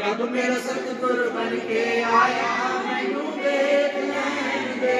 ਜਦ ਮੇਰਾ ਸਤਿਗੁਰ ਬਣ ਕੇ ਆਇਆ ਮੈਨੂੰ ਦੇਖ ਲੈਣ ਦੇ।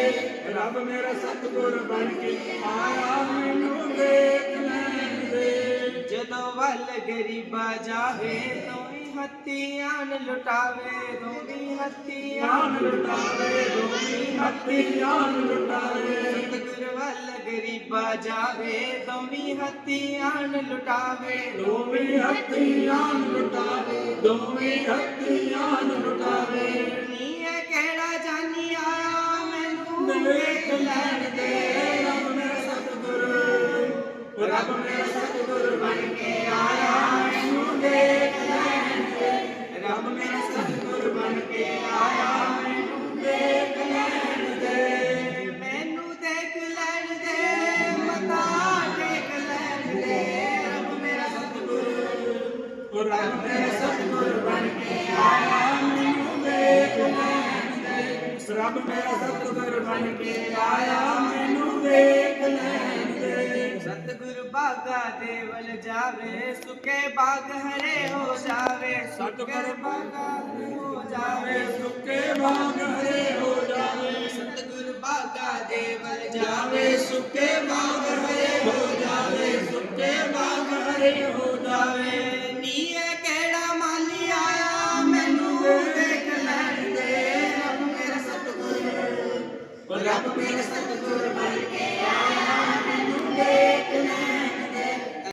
ਰੱਬ ਮੇਰਾ ਸਤਿਗੁਰ ਬਣ ਕੇ ਆਇਆ ਮੈਨੂੰ ਦੇਖ ਲੈਣ ਦੇ। ਜਦੋਂ ਵੱਲ ਗਰੀਬਾ ਜਾਵੇ ਦੋਈ ਹੱਤੀਆਂ ਲੁਟਾਵੇ ਦੋਈ ਹੱਤੀਆਂ ਲੁਟਾਵੇ ਦੋਈ ਹੱਤੀਆਂ ਲੁਟਾਵੇ। ਸਤਿਗੁਰ ਵੱਲ ਗਰੀਬਾ ਜਾਵੇ ਦੋਈ ਹੱਤੀਆਂ ਲੁਟਾਵੇ। ਦੋਈ ਹੱਤੀਆਂ ਲੁਟਾਵੇ। ਦੋਵੇਂ ਹੱਥੀ ਆਨ ਲੁਟਾਵੇ। ਨੀ ਇਹ ਕਿਹੜਾ ਜਾਨੀ ਆਇਆ ਮੈਨੂੰ ਦੇਖ ਲੈਣ ਦੇ। ਰੱਬ ਮੇਰਾ ਸਤਿਗੁਰ ਰੱਬ ਮੇਰਾ ਸਤਿਗੁਰ ਬਣ ਕੇ ਆਇਆ ਮੈਨੂੰ ਦੇਖ ਲੈਣ ਦੇ। ਰੱਬ ਮੇਰਾ ਸਤਿਗੁਰ ਬਣ ਕੇ ਆਇਆ ਮੈਨੂੰ ਦੇਖ ਲੈਣ ਦੇ। ਮੈਨੂੰ ਦੇਖ ਲੈਣ ਦੇ ਮਤਾ ਟੇਕ ਲੈਣ ਦੇ। ਰੱਬ ਮੇਰਾ ਉਹ ਰੱਬ ਮੇਰਾ ਦੇ ਰੱਬ ਮੇਰਾ ਸਤਿਗੁਰ ਬਣ ਕੇ ਆਇਆ ਮੈਨੂੰ ਦੇਖ ਲੈਣ ਦੇ। ਸਤਿਗੁਰ ਬਾਗਾ ਦੇ ਵੱਲ ਜਾਵੇ ਸੁਕੇ ਬਾਗ ਹਰੇ ਹੋ ਜਾਵੇ ਸਤਿਗੁਰ ਬਾਗਾ ਹੋ ਜਾਵੇ। ਸੁੱਕੇ ਬਾਗ ਹਰੇ ਹੋ ਜਾਵੇ। ਸਤਿਗੁਰ ਬਾਗਾ ਦੇ ਵੱਲ ਜਾਵੇ ਜਾਵੇ ਸੁੱਕੇ ਬਾਗ ਹਰੇ ਹੋ Wala pang pinas ng